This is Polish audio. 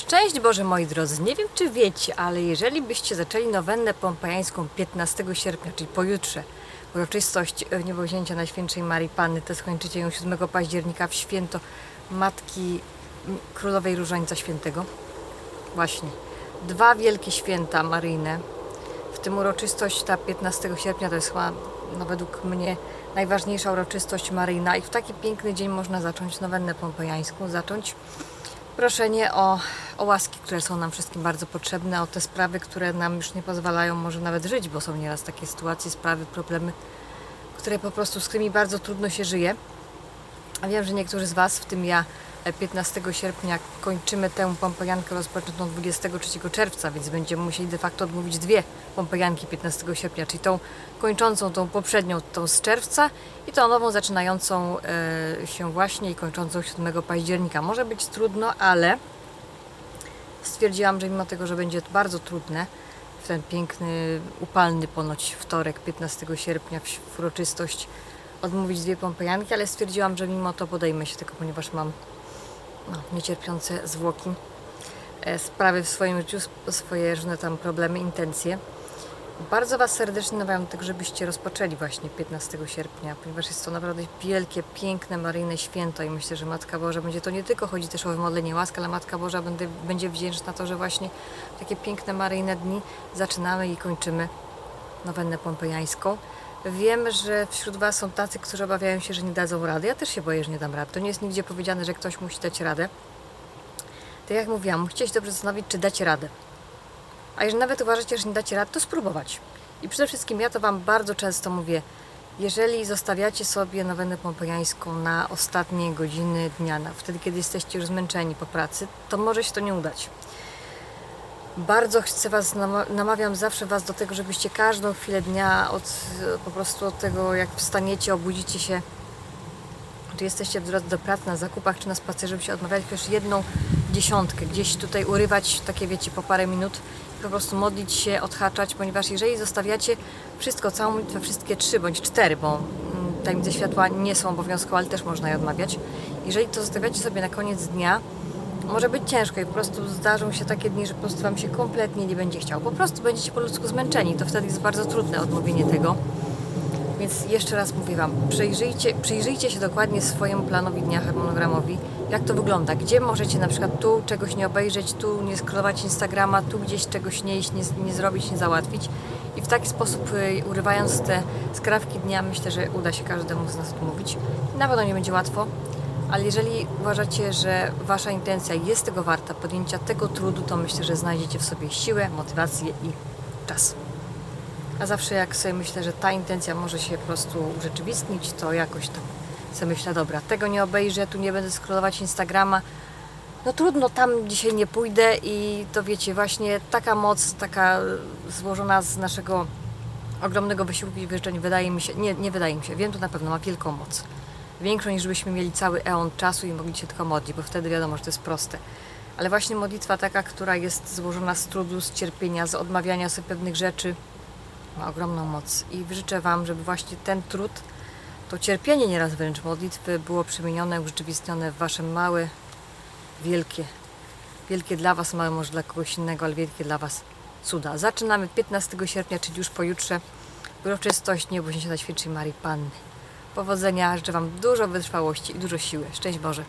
Szczęść Boże moi drodzy, nie wiem czy wiecie, ale jeżeli byście zaczęli nowennę pompajańską 15 sierpnia, czyli pojutrze, uroczystość niebowzięcia Najświętszej Marii Panny, to skończycie ją 7 października w święto Matki Królowej Różańca Świętego. Właśnie. Dwa wielkie święta maryjne. W tym uroczystość ta 15 sierpnia to jest chyba no, według mnie najważniejsza uroczystość maryjna i w taki piękny dzień można zacząć nowennę pompejańską, zacząć proszenie o, o łaski, które są nam wszystkim bardzo potrzebne, o te sprawy, które nam już nie pozwalają może nawet żyć, bo są nieraz takie sytuacje, sprawy, problemy, które po prostu z którymi bardzo trudno się żyje. A wiem, że niektórzy z Was, w tym ja, e, 15 sierpnia kończymy tę pompejankę rozpoczętą 23 czerwca, więc będziemy musieli de facto odmówić dwie pompejanki 15 sierpnia, czyli tą kończącą, tą poprzednią, tą z czerwca i tą nową zaczynającą e, się właśnie i kończącą 7 października. Może być trudno, ale stwierdziłam, że mimo tego, że będzie to bardzo trudne, w ten piękny, upalny ponoć wtorek 15 sierpnia w uroczystość odmówić dwie pompejanki, ale stwierdziłam, że mimo to podejmę się tego, ponieważ mam no, niecierpiące zwłoki, e, sprawy w swoim życiu, swoje różne tam problemy, intencje. Bardzo Was serdecznie namawiam do tego, żebyście rozpoczęli właśnie 15 sierpnia, ponieważ jest to naprawdę wielkie, piękne, maryjne święto i myślę, że Matka Boża będzie to nie tylko chodzi też o wymodlenie łask, ale Matka Boża będzie, będzie wdzięczna to, że właśnie takie piękne maryjne dni zaczynamy i kończymy nowennę pompejańską. Wiem, że wśród Was są tacy, którzy obawiają się, że nie dadzą rady. Ja też się boję, że nie dam rady. To nie jest nigdzie powiedziane, że ktoś musi dać radę. Tak jak mówiłam, musicie się dobrze zastanowić, czy dacie radę. A jeżeli nawet uważacie, że nie dacie rady, to spróbować. I przede wszystkim ja to Wam bardzo często mówię, jeżeli zostawiacie sobie nowennę pompejańską na ostatnie godziny dnia, wtedy, kiedy jesteście już zmęczeni po pracy, to może się to nie udać. Bardzo chcę Was, nama- namawiam zawsze Was do tego, żebyście każdą chwilę dnia od po prostu od tego, jak wstaniecie, obudzicie się, czy jesteście w drodze do pracy, na zakupach, czy na spacerze, żeby się odmawiać chociaż jedną dziesiątkę, gdzieś tutaj urywać, takie wiecie, po parę minut po prostu modlić się, odhaczać, ponieważ jeżeli zostawiacie wszystko, całą modlitwę, wszystkie trzy bądź cztery, bo mm, tajemnice światła nie są obowiązkowe, ale też można je odmawiać, jeżeli to zostawiacie sobie na koniec dnia, może być ciężko i po prostu zdarzą się takie dni, że po prostu Wam się kompletnie nie będzie chciało. Po prostu będziecie po ludzku zmęczeni. To wtedy jest bardzo trudne odmówienie tego. Więc jeszcze raz mówię Wam, przyjrzyjcie, przyjrzyjcie się dokładnie swojemu planowi dnia, harmonogramowi, jak to wygląda, gdzie możecie na przykład tu czegoś nie obejrzeć, tu nie scrollować Instagrama, tu gdzieś czegoś nie iść, nie, nie zrobić, nie załatwić. I w taki sposób, y, urywając te skrawki dnia, myślę, że uda się każdemu z nas odmówić. Na pewno nie będzie łatwo, ale jeżeli uważacie, że Wasza intencja jest tego warta, podjęcia tego trudu, to myślę, że znajdziecie w sobie siłę, motywację i czas. A zawsze jak sobie myślę, że ta intencja może się po prostu urzeczywistnić, to jakoś tam sobie myślę, dobra, tego nie obejrzę, tu nie będę scrollować Instagrama. No trudno, tam dzisiaj nie pójdę i to wiecie, właśnie taka moc, taka złożona z naszego ogromnego wysiłku i wyrzeczeń wydaje mi się, nie, nie wydaje mi się, wiem to na pewno, ma wielką moc. Większą niż byśmy mieli cały eon czasu i mogli się tylko modlić, bo wtedy wiadomo, że to jest proste. Ale właśnie modlitwa taka, która jest złożona z trudu, z cierpienia, z odmawiania sobie pewnych rzeczy, ma ogromną moc. I życzę Wam, żeby właśnie ten trud, to cierpienie nieraz wręcz modlitwy było przemienione, urzeczywistnione w Wasze małe, wielkie, wielkie dla Was, małe może dla kogoś innego, ale wielkie dla Was cuda. Zaczynamy 15 sierpnia, czyli już pojutrze, uroczystość Niebowzięcia Najświętszej Marii Panny. Powodzenia, życzę Wam dużo wytrwałości i dużo siły. Szczęść Boże!